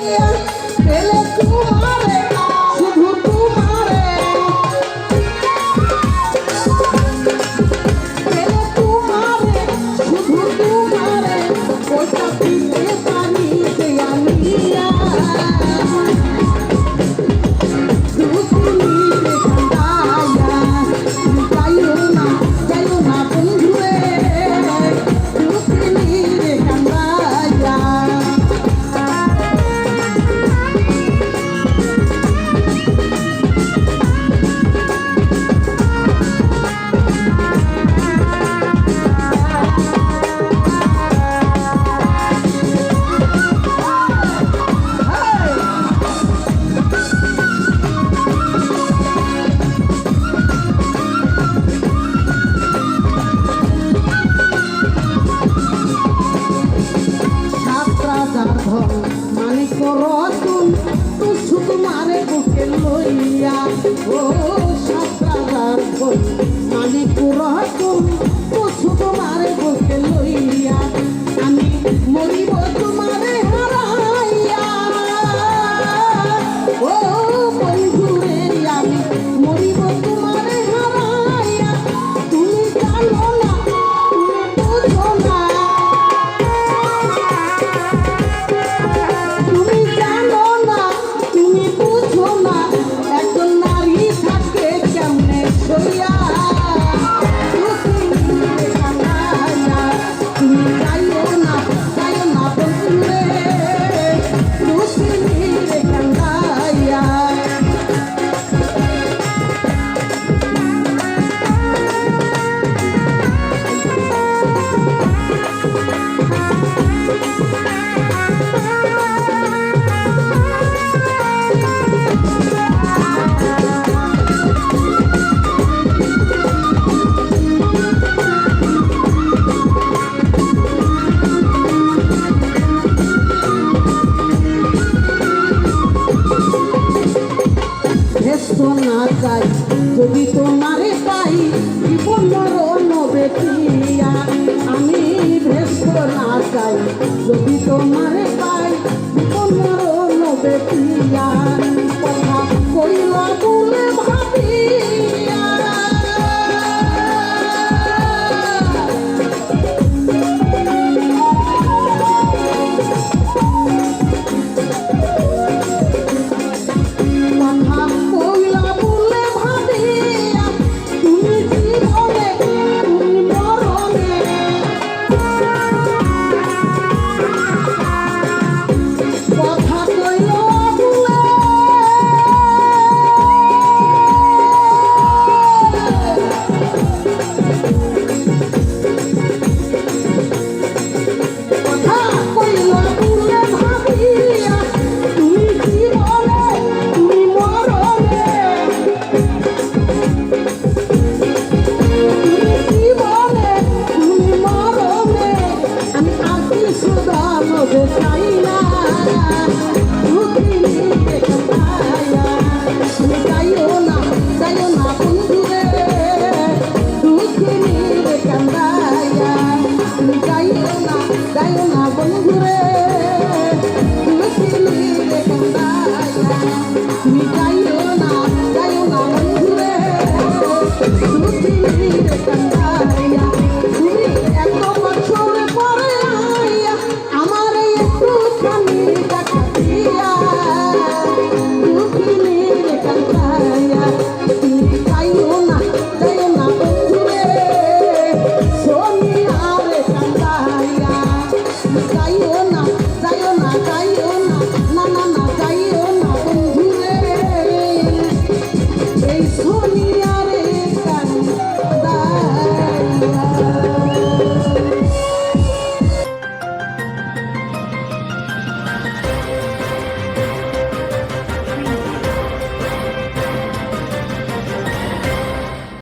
Hello. বুকে লইয়া ও সাতার মালিক রহস্য সোনা চাই যদি তোমারে পাই, জীবন মরণ বেটিয়া আমি ভেস্ত না চাই, যদি তোমারে পাই, জীবন মরণ বেটিয়া কথা কইলা বলে ভাই I'm a good. Please hold me up.